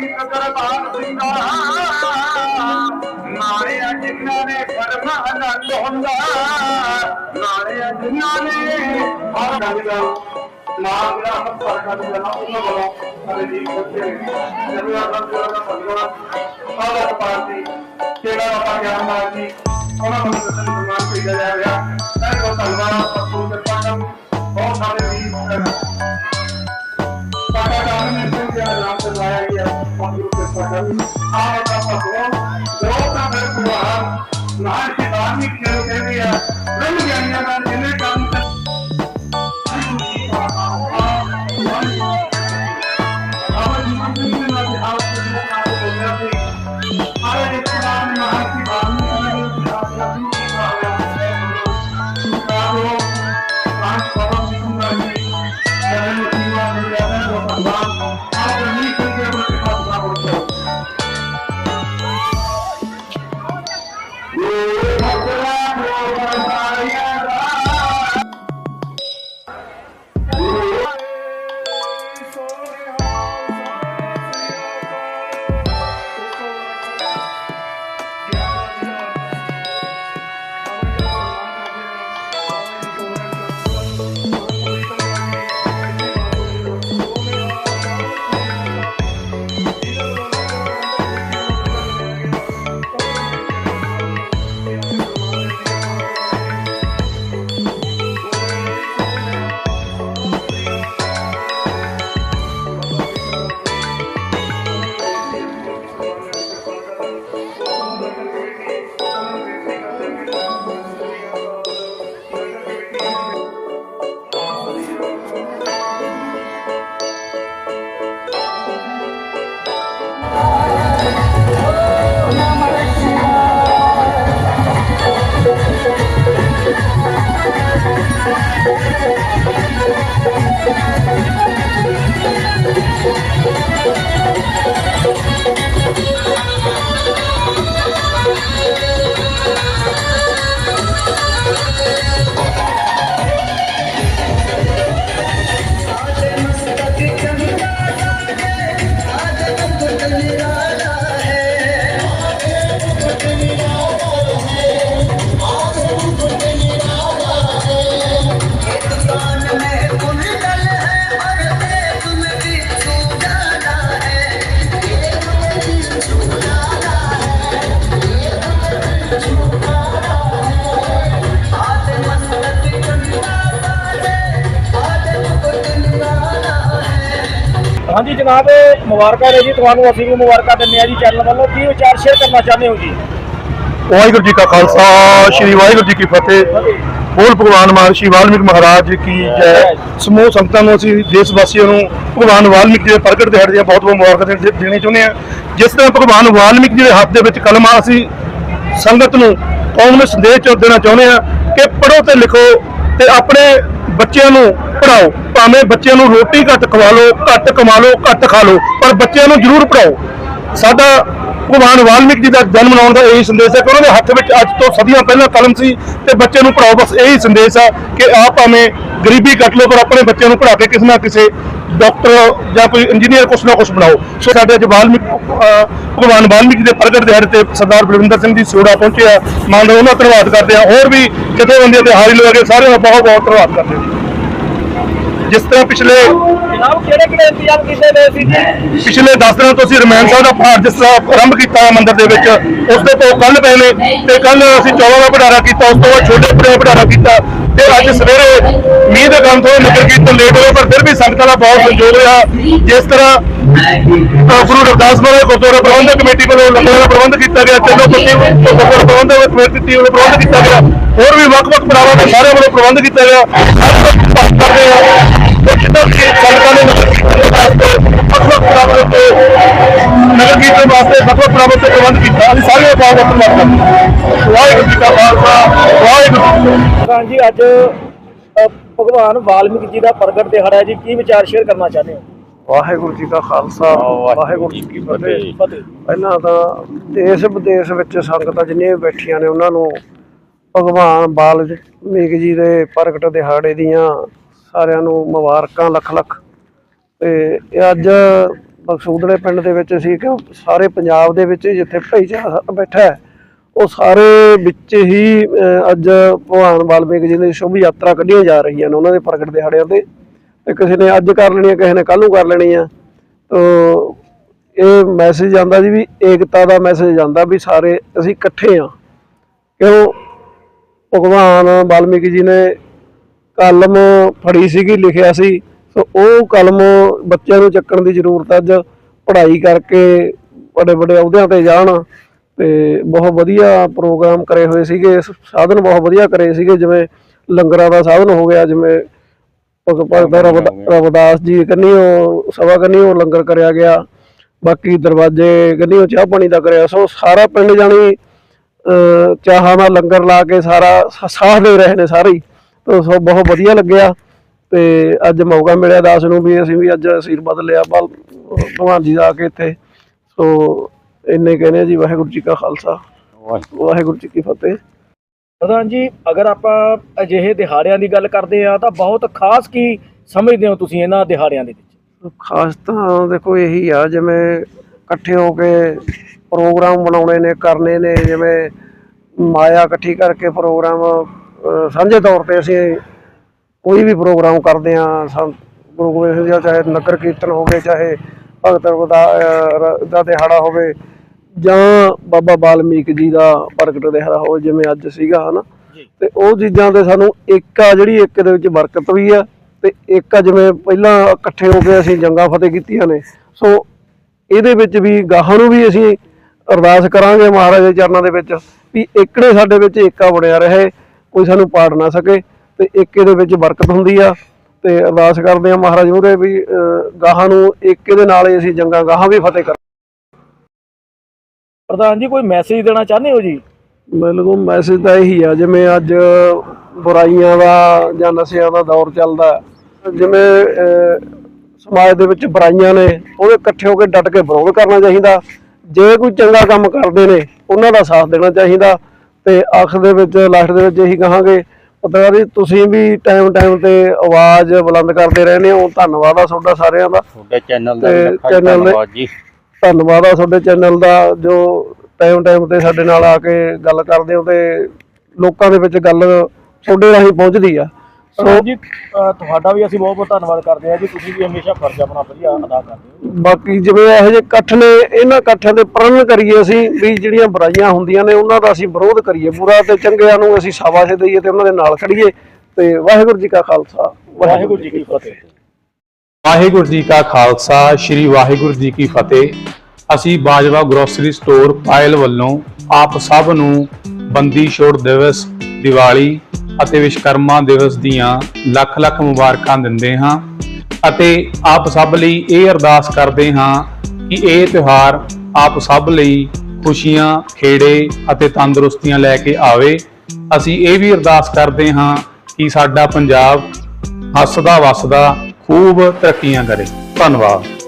ਇੱਕ ਕਰਤਾਰ ਸਿੰਘਾ ਨਾਲੇ ਆ ਜਿਨ੍ਹਾਂ ਨੇ ਪਰਮਾ ਆਨੰਦ ਹੁੰਦਾ ਨਾਲੇ ਆ ਜਿਨ੍ਹਾਂ ਨੇ ਹਰ ਗੱਲ ਦਾ ਨਾਮ ਜਿਹੜਾ ਹਮ ਪਰ ਕਰ ਦੇਣਾ ਉਹਨਾਂ ਵੱਲੋਂ ਅਰੇ ਜੀ ਬੱਚੇ ਜਦੋਂ ਆਪਾਂ ਜਿਹੜਾ ਪਰਮਾ ਆਦਰ ਪਾਰਟੀ ਜਿਹੜਾ ਆਪਾਂ ਗਿਆਨ ਮਾਰਦੀ ਉਹਨਾਂ ਨੂੰ ਦੱਸਣ ਦੀ ਸਨਮਾਨ ਕੀਤਾ ਜਾ ਰਿਹਾ ਮੈਂ ਕੋ ਧੰਨਵਾਦ ਪਸੂ ਤੇ ਪਾਟਮ ਬਹੁਤ ਸਾਰੇ ਵੀਰ ਪਾਟਾ ਦਾਨ ਨੇ ਤੋਂ ਜਿਹੜਾ ਨਾਮ ਤੇ ਲਾਇਆ ਗਿਆ ਪਸੂ ਤੇ ਪਾਟਮ ਆਹ ਦਾ ਪਸੂ ਜੋ ਤਾਂ ਫਿਰ ਕੁਹਾਰ ਨਾਲ ਕੀ ਧਾਰਮਿਕ ਖੇਲ ਕਹਿੰਦੇ ਆ। ਰੰਗ ਗਿਆਨੀਆਂ ਦਾ ਜਿਹਨੇ ਹਾਂਜੀ ਜਨਾਬ ਮੁਬਾਰਕਾਂ ਨੇ ਜੀ ਤੁਹਾਨੂੰ ਅਸੀਂ ਵੀ ਮੁਬਾਰਕਾਂ ਦਿੰਦੇ ਆ ਜੀ ਚੈਨਲ ਵੱਲੋਂ। ਕੀ ਵਿਚਾਰ ਸ਼ੇਅਰ ਕਰਨਾ ਚਾਹੁੰਦੇ ਹੋ ਜੀ? ਵਾਹਿਗੁਰੂ ਜੀ ਕਾ ਖਾਲਸਾ ਸ੍ਰੀ ਵਾਹਿਗੁਰੂ ਜੀ ਕੀ ਫਤਿਹ। ਬੋਲ ਭਗਵਾਨ ਮਹਰਸ਼ੀ ਵਾਲਮੀਕ ਮਹਾਰਾਜ ਕੀ ਜੈ। ਸਮੂਹ ਸੰਗਤਾਂ ਨੂੰ ਅਸੀਂ ਦੇਸ਼ ਵਾਸੀਆਂ ਨੂੰ ਭਗਵਾਨ ਵਾਲਮੀਕ ਜੀ ਦੇ ਪ੍ਰਗਟ ਦਿਹਾੜੇ ਦੀਆਂ ਬਹੁਤ ਬਹੁਤ ਮੁਬਾਰਕਾਂ ਦੇਣੀ ਚਾਹੁੰਦੇ ਹਾਂ। ਜਿਸ ਤਰ੍ਹਾਂ ਭਗਵਾਨ ਵਾਲਮੀਕ ਜੀ ਦੇ ਹੱਥ ਦੇ ਵਿੱਚ ਕਲਮ ਆ ਅਸੀਂ ਸੰਗਤ ਨੂੰ ਕੌਮ ਨੂੰ ਸੰਦੇਸ਼ ਚ ਦੇਣਾ ਚਾਹੁੰਦੇ ਹਾਂ ਕਿ ਪੜ੍ਹੋ ਤੇ ਲਿਖੋ ਤੇ ਆਪਣੇ ਬੱਚਿਆਂ ਨੂੰ ਪੜਾਓ ਭਾਵੇਂ ਬੱਚਿਆਂ ਨੂੰ ਰੋਟੀ ਘੱਟ ਖਵਾ ਲਓ, ਘੱਟ ਕਮਾ ਲਓ, ਘੱਟ ਖਾ ਲਓ, ਪਰ ਬੱਚਿਆਂ ਨੂੰ ਜ਼ਰੂਰ ਪੜਾਓ ਸਾਡਾ ਭਗਵਾਨ ਵਾਲਮੀਕ ਜੀ ਦਾ ਜਨਮ ਮਨਾਉਣ ਦਾ ਇਹੀ ਸੰਦੇਸ਼ ਹੈ ਕਿ ਉਹਨਾਂ ਦੇ ਹੱਥ ਵਿੱਚ ਅੱਜ ਤੋਂ ਸਦੀਆਂ ਪਹਿਲਾਂ ਕਲਮ ਸੀ ਤੇ ਬੱਚੇ ਨੂੰ ਪੜਾਓ ਬਸ ਇਹੀ ਸੰਦੇਸ਼ ਆ ਕਿ ਆਪ ਭਾਵੇਂ ਗਰੀਬੀ ਕੱਟ ਲਓ, ਪਰ ਆਪਣੇ ਬੱਚਿਆਂ ਨੂੰ ਪੜਾ ਕੇ ਕਿਸੇ ਨਾ ਕਿਸੇ ਡਾਕਟਰ ਜਾਂ ਕੋਈ ਇੰਜੀਨੀਅਰ ਕੁਛ ਨਾ ਕੁਛ ਬਣਾਓ। ਸੋ ਸਾਡੇ ਅੱਜ ਵਾਲਮੀਕ ਭਗਵਾਨ ਵਾਲਮੀਕ ਜੀ ਦੇ ਪ੍ਰਗਟ ਦਿਹਾੜੇ ਤੇ ਸਰਦਾਰ ਬਲਵਿੰਦਰ ਸਿੰਘ ਜੀ ਸੋੜਾ ਪਹੁੰਚਿਆ ਆ। ਮਾਨੋ ਉਹਨਾਂ ਦਾ ਧੰਨਵਾਦ ਕਰਦੇ ਆ। ਹੋਰ ਵੀ ਜਥੇਬੰਦੀਆਂ ਤੇ ਹਾਜ਼ਰੀ ਲਗਾ ਕੇ ਸਾਰਿਆਂ ਦਾ ਬਹੁਤ ਬਹੁਤ ਧੰਨਵਾਦ ਕਰਦੇ ਹਾਂ ਜਿਸ ਤਰ੍ਹਾਂ ਪਿਛਲੇ ਜਨਾਬ ਕਿਹੜੇ ਕਿਹੜੇ ਇੰਤਜ਼ਾਮ ਕੀਤੇ ਗਏ ਸੀ ਜੀ? ਪਿਛਲੇ 10 ਦਿਨਾਂ ਤੋਂ ਅਸੀਂ ਰਮਾਇਣ ਸਾਹਿਬ ਦਾ ਪਾਠ ਜਿਸ ਤਰ੍ਹਾਂ ਆਰੰਭ ਕੀਤਾ ਹੈ ਮੰਦਿਰ ਦੇ ਵਿੱਚ ਉਸ ਦੇ ਤੋਂ ਕੱਲ ਪਏ ਨੇ ਤੇ ਕੱਲ ਅਸੀਂ ਚੌਲਾਂ ਦਾ ਭੰਡਾਰਾ ਕੀਤਾ ਉਸ ਤੋਂ ਬਾਅਦ ਛੋਟੇ ਭੰਡਾਰਾ ਭੰਡਾਰਾ ਕੀਤਾ ਤੇ ਅੱਜ ਸਵੇਰੇ ਮੀਂਹ ਦੇ ਕਾਰਨ ਤੋਂ ਨਗਰ ਕੀਰਤਨ ਲੇਟ ਹੋਇਆ ਪਰ ਫਿਰ ਵੀ ਸੰਗਤਾਂ ਦਾ ਬਹੁਤ ਸਹਿਯੋਗ ਰਿਹਾ। ਜਿਸ ਤਰ੍ਹਾਂ ਗੁਰੂ ਰਵਿਦਾਸ ਮਹਾਰਾਜ ਗੁਰਦੁਆਰਾ ਪ੍ਰਬੰਧਕ ਕਮੇਟੀ ਵੱਲੋਂ ਲੰਗਰ ਦਾ ਪ੍ਰਬੰਧ ਕੀਤਾ ਗਿਆ ਚੱਲੋ ਪੱਤੀ ਗੁਰਦੁਆਰਾ ਪ੍ਰਬੰਧਕ ਕਮੇਟੀ ਵੱਲੋਂ ਪ੍ਰਬੰਧ ਕੀਤਾ ਗਿਆ। ਹੋਰ ਵੀ ਵੱਖ-ਵੱਖ ਪੜਾਵਾਂ ਦੇ ਸਾਰਿਆਂ ਵੱਲੋਂ ਪ੍ਰਬੰਧ ਕੀਤਾ ਗਿਆ। ਅੱਜ ਤੱਕ ਭਗਤ ਕਰਦੇ ਆ ਤੇ ਜਿੱਦਾਂ ਕਿ ਸੰਗਤਾਂ ਨੇ ਨਗਰ ਕੀਰਤਨ ਦੇ ਵਾਸਤੇ ਵੱਖ-ਵੱਖ ਪੜਾਵਾਂ ਤੇ ਨਗਰ ਕੀਰਤਨ ਵਾਸਤੇ ਵੱਖ-ਵੱਖ ਪੜਾਵਾਂ ਤੇ ਪ੍ਰਬੰਧ ਕੀਤਾ। ਅਸੀਂ ਸਾਰੇ ਬਹੁਤ ਬਹੁਤ ਧੰਨਵਾਦ। ਕਰਦੇ ਹਾਂ ਵਾਹਿਗੁਰੂ ਜੀ ਕਾ ਖਾਲਸਾ ਵਾਹਿਗੁਰੂ ਜੀ ਕੀ ਫਤਿਹ। ਹਾਂ ਜੀ ਅੱਜ ਅ, ਭਗਵਾਨ ਵਾਲਮੀਕ ਜੀ ਦਾ ਪ੍ਰਗਟ ਦਿਹਾੜਾ ਹੈ ਜੀ। ਕੀ ਵਿਚਾਰ ਸ਼ੇਅਰ ਕਰਨਾ ਚਾਹੁੰਦੇ ਹੋ? ਵਾਹਿਗੁਰੂ ਜੀ ਕਾ ਖਾਲਸਾ ਵਾਹਿਗੁਰੂ ਜੀ ਕੀ ਫਤਿਹ। ਪਹਿਲਾਂ ਤਾਂ ਦੇਸ਼ ਵਿਦੇਸ਼ ਵਿੱਚ ਸੰਗਤਾਂ ਜਿੰਨੀਆਂ ਬੈਠੀਆਂ ਨੇ ਉਹਨਾਂ ਨੂੰ ਭਗਵਾਨ ਬਾਲਮੀਕ ਜੀ ਦੇ ਪ੍ਰਗਟ ਦਿਹਾੜੇ ਦੀਆਂ ਸਾਰਿਆਂ ਨੂੰ ਮੁਬਾਰਕਾਂ ਲੱਖ ਲੱਖ। ਤੇ ਇਹ ਅੱਜ ਬਖਸ਼ੂਦੜੇ ਪਿੰਡ ਦੇ ਵਿੱਚ ਅਸੀਂ ਕਿ ਸਾਰੇ ਪੰਜਾਬ ਦੇ ਵਿੱਚ ਜਿੱਥੇ ਭਾਈਚਾਰਾ ਬੈਠਾ ਹੈ, ਉਹ ਸਾਰੇ ਵਿੱਚ ਹੀ ਅੱਜ ਭਗਵਾਨ ਵਾਲਮੀਕ ਜੀ ਦੀ ਸ਼ੁਭ ਯਾਤਰਾ ਕੱਢੀਆਂ ਜਾ ਰਹੀਆਂ ਨੇ ਉਹਨਾਂ ਦੇ ਪ੍ਰਗਟ ਦਿਹਾੜਿਆਂ ਤੇ। ਤੇ ਕਿਸੇ ਨੇ ਅੱਜ ਕਰ ਲੈਣੀ ਹੈ, ਕਿਸੇ ਨੇ ਕੱਲ ਨੂੰ ਕਰ ਲੈਣੀ ਹੈ। ਤੋ ਇਹ ਮੈਸੇਜ ਆਂਦਾ ਜੀ ਵੀ ਏਕਤਾ ਦਾ ਮੈਸੇਜ ਆਂਦਾ ਵੀ ਸਾਰੇ ਅਸੀਂ ਇਕੱਠੇ ਆ ਕਿਉਂ? ਭਗਵਾਨ ਵਾਲਮੀਕੀ ਜੀ ਨੇ ਕਲਮ ਫੜੀ ਸੀਗੀ ਲਿਖਿਆ ਸੀ। ਸੋ ਉਹ ਕਲਮ ਬੱਚਿਆਂ ਨੂੰ ਚੱਕਣ ਦੀ ਜ਼ਰੂਰਤ ਅੱਜ ਪੜ੍ਹਾਈ ਕਰਕੇ ਵੱਡੇ ਵੱਡੇ ਅਹੁਦਿਆਂ ਤੇ ਜਾਣ। ਤੇ ਬਹੁਤ ਵਧੀਆ ਪ੍ਰੋਗਰਾਮ ਕਰੇ ਹੋਏ ਸੀਗੇ ਸਾਧਨ ਬਹੁਤ ਵਧੀਆ ਕਰੇ ਸੀਗੇ ਜਿਵੇਂ ਲੰਗਰਾਂ ਦਾ ਸਾਧਨ ਹੋ ਗਿਆ ਜਿਵੇਂ ਭਗ- ਭਗਤ ਰਵਿਦਾ- ਰਵਿਦਾਸ ਜੀ ਕੰਨੀ ਉਹ ਸਭਾ ਕੰਨੀ ਉਹ ਲੰਗਰ ਕਰਿਆ ਗਿਆ। ਬਾਕੀ ਦਰਵਾਜ਼ੇ ਕੰਨੀ ਉਹ ਚਾਹ ਪਾਣੀ ਦਾ ਕਰਿਆ। ਸੋ ਸਾਰਾ ਪਿੰਡ ਜਾਣੀ ਅਹ ਚਾਹਾਂ ਦਾ ਲੰਗਰ ਲਾ ਕੇ ਸਾਰਾ ਸ- ਸਾਥ ਦੇ ਰਹੇ ਨੇ ਸਾਰੇ ਹੀ। ਤੋ ਸੋ ਬਹੁਤ ਵਧੀਆ ਲੱਗਿਆ। ਤੇ ਅੱਜ ਮੌਕਾ ਮਿਲਿਆ ਦਾਸ ਨੂੰ ਵੀ ਅਸੀਂ ਵੀ ਅੱਜ ਆਸ਼ੀਰਵਾਦ ਲਿਆ ਬਲ ਭਗਵਾਨ ਜੀ ਦਾ ਆ ਕੇ ਇੱਥੇ। ਸੋ ਇੰਨੇ ਕਹਿੰਦੇ ਜੀ ਵਾਹਿਗੁਰੂ ਜੀ ਕਾ ਖਾਲਸਾ। ਵਾਹਿਗੁਰੂ। ਜੀ ਕੀ ਫਤਿਹ। ਪ੍ਰਧਾਨ ਜੀ ਅਗਰ ਆਪਾਂ ਅਜਿਹੇ ਦਿਹਾੜਿਆਂ ਦੀ ਗੱਲ ਕਰਦੇ ਆ ਤਾਂ ਬਹੁਤ ਖਾਸ ਕੀ ਸਮਝਦੇ ਹੋ ਤੁਸੀਂ ਇਹਨਾਂ ਦਿਹਾੜਿਆਂ ਦੇ ਵਿੱਚ? ਖਾਸ ਤਾਂ ਦੇਖੋ ਇਹੀ ਆ ਜਿਵੇਂ ਇਕੱਠੇ ਹੋ ਕੇ ਪ੍ਰੋਗਰਾਮ ਬਣਾਉਣੇ ਨੇ ਕਰਨੇ ਨੇ ਜਿਵੇਂ ਮਾਇਆ ਇਕੱਠੀ ਕਰਕੇ ਪ੍ਰੋਗਰਾਮ ਸਾਂਝੇ ਤੌਰ ਤੇ ਅਸੀਂ ਕੋਈ ਵੀ ਪ੍ਰੋਗਰਾਮ ਕਰਦੇ ਆ ਗੁਰੂ ਗੋਬਿੰਦ ਸਿੰਘ ਜੀ ਚਾਹੇ ਨਗਰ ਕੀਰਤਨ ਹੋਵੇ ਚਾਹੇ ਭਗਤ ਰਵਿਦਾਸ ਦਾ ਦਿਹਾੜਾ ਹੋਵੇ ਜਾਂ ਬਾਬਾ ਬਾਲਮੀਕ ਜੀ ਦਾ ਪ੍ਰਗਟ ਦਿਹਾੜਾ ਹੋਵੇ ਜਿਵੇਂ ਅੱਜ ਸੀਗਾ ਹਨਾ। ਤੇ ਉਹ ਚੀਜ਼ਾਂ ਤੇ ਸਾਨੂੰ ਇੱਕ ਆ ਜਿਹੜੀ ਇੱਕ ਦੇ ਵਿੱਚ ਬਰਕਤ ਵੀ ਆ ਤੇ ਇੱਕ ਆ ਜਿਵੇਂ ਪਹਿਲਾਂ ਇਕੱਠੇ ਹੋ ਕੇ ਅਸੀਂ ਜੰਗਾਂ ਫਤਿਹ ਕੀਤੀਆਂ ਨੇ ਸੋ ਇਹਦੇ ਵਿੱਚ ਵੀ ਗਾਹਾਂ ਨੂੰ ਵੀ ਅਸੀਂ ਅਰਦਾਸ ਕਰਾਂਗੇ ਮਹਾਰਾਜ ਦੇ ਚਰਨਾਂ ਦੇ ਵਿੱਚ ਵੀ ਇੱਕੜੇ ਸਾਡੇ ਵਿੱਚ ਏਕਾ ਬਣਿਆ ਰਹੇ ਕੋਈ ਸਾਨੂੰ ਪਾੜ ਨਾ ਸਕੇ ਤੇ ਏਕੇ ਦੇ ਵਿੱਚ ਬਰਕਤ ਹੁੰਦੀ ਆ ਤੇ ਅਰਦਾਸ ਕਰਦੇ ਆ ਮਹਾਰਾਜ ਮੂਹਰੇ ਵੀ ਗਾਹਾਂ ਨੂੰ ਏਕੇ ਦੇ ਨਾਲ ਹੀ ਅਸੀਂ ਜੰਗਾਂ ਗਾਹਾਂ ਵੀ ਫਤਿਹ ਕਰ ਪ੍ਰਧਾਨ ਜੀ ਕੋਈ ਮੈਸੇਜ ਦੇਣਾ ਚਾਹੁੰਦੇ ਹੋ ਜੀ ਬਿਲਕੁਲ ਮੈਸੇਜ ਤਾਂ ਇਹੀ ਆ ਜਿਵੇਂ ਅੱਜ ਬੁਰਾਈਆਂ ਦਾ ਜਾਂ ਨਸ਼ਿਆਂ ਦਾ ਦੌਰ ਚੱਲਦਾ। ਜਿਵੇਂ ਸਮਾਜ ਦੇ ਵਿੱਚ ਬੁਰਾਈਆਂ ਨੇ ਉਹਦੇ ਇਕੱਠੇ ਹੋ ਕੇ ਡਟ ਕੇ ਵਿਰੋਧ ਕਰਨਾ ਚਾਹੀਦਾ। ਜੇ ਕੋਈ ਚੰਗਾ ਕੰਮ ਕਰਦੇ ਨੇ ਉਹਨਾਂ ਦਾ ਸਾਥ ਦੇਣਾ ਚਾਹੀਦਾ। ਤੇ ਆਖਰ ਦੇ ਵਿੱਚ ਲਾਸਟ ਦੇ ਵਿੱਚ ਇਹੀ ਕਹਾਂਗੇ ਪਤਾ ਵੀ ਤੁਸੀਂ ਵੀ ਟਾਈਮ ਟਾਈਮ ਤੇ ਆਵਾਜ਼ ਬੁਲੰਦ ਕਰਦੇ ਰਹਿੰਦੇ ਹੋ। ਧੰਨਵਾਦ ਆ ਤੁਹਾਡਾ ਸਾਰਿਆਂ ਦਾ। ਤੁਹਾਡੇ ਚੈਨਲ ਦੇ- ਧੰਨਵਾਦ ਜੀ। ਧੰਨਵਾਦ ਆ ਤੁਹਾਡੇ ਚੈਨਲ ਦਾ ਜੋ ਟਾਈਮ ਟਾਈਮ ਤੇ ਸਾਡੇ ਨਾਲ ਆ ਕੇ ਗੱਲ ਕਰਦੇ ਹੋ ਤੇ ਲੋਕਾਂ ਦੇ ਵਿੱਚ ਗੱਲ ਤੁਹਾਡੇ ਰਾਹੀਂ ਪਹੁੰਚਦੀ ਆ। ਸੋ ਜੀ ਅ, ਤੁਹਾਡਾ ਵੀ ਅਸੀਂ ਬਹੁਤ ਬਹੁਤ ਧੰਨਵਾਦ ਕਰਦੇ ਹਾਂ ਜੀ ਤੁਸੀਂ ਵੀ ਹਮੇਸ਼ਾ ਫਰਜ਼ ਆਪਣਾ ਵਧੀਆ ਅਦਾ ਕਰਦੇ ਹੋ। ਬਾਕੀ ਜਿਵੇਂ ਇਹੋ ਜਿਹੇ ਇਕੱਠ ਨੇ ਇਹਨਾਂ ਇਕੱਠਾਂ ਦੇ ਪ੍ਰਣ ਕਰੀਏ ਅਸੀਂ ਵੀ ਜਿਹੜੀਆਂ ਬੁਰਾਈਆਂ ਹੁੰਦੀਆਂ ਨੇ ਉਹਨਾਂ ਦਾ ਅਸੀਂ ਵਿਰੋਧ ਕਰੀਏ। ਬੁਰਾ ਤੇ ਚੰਗਿਆਂ ਨੂੰ ਅਸੀਂ ਸ਼ਾਬਾਸ਼ ਦਈਏ ਤੇ ਉਹਨਾਂ ਦੇ ਨਾਲ ਖੜੀਏ ਤੇ ਵਾਹਿਗੁਰੂ ਜੀ ਕਾ ਖਾਲਸਾ ਵਾਹਿਗੁਰੂ ਜੀ ਕੀ ਫਤਿਹ। ਵਾਹਿਗੁਰੂ ਜੀ ਕਾ ਖਾਲਸਾ ਸ੍ਰੀ ਵਾਹਿਗੁਰੂ ਜੀ ਕੀ ਫਤਿਹ। ਅਸੀਂ ਬਾਜਵਾ ਗਰੋਸਰੀ ਸਟੋਰ ਪਾਇਲ ਵੱਲੋਂ ਆਪ ਸਭ ਨੂੰ ਬੰਦੀ ਛੋੜ ਦਿਵਸ ਦੀਵਾਲੀ ਅਤੇ ਵਿਸ਼ਕਰਮਾ ਦਿਵਸ ਦੀਆਂ ਲੱਖ ਲੱਖ ਮੁਬਾਰਕਾਂ ਦਿੰਦੇ ਹਾਂ ਅਤੇ ਆਪ ਸਭ ਲਈ ਇਹ ਅਰਦਾਸ ਕਰਦੇ ਹਾਂ ਕਿ ਇਹ ਤਿਉਹਾਰ ਆਪ ਸਭ ਲਈ ਖੁਸ਼ੀਆਂ, ਖੇੜੇ ਅਤੇ ਤੰਦਰੁਸਤੀਆਂ ਲੈ ਕੇ ਆਵੇ। ਅਸੀਂ ਇਹ ਵੀ ਅਰਦਾਸ ਕਰਦੇ ਹਾਂ ਕਿ ਸਾਡਾ ਪੰਜਾਬ ਹੱਸਦਾ ਵਸਦਾ, ਖੂਬ ਤਰੱਕੀਆਂ ਕਰੇ। ਧੰਨਵਾਦ।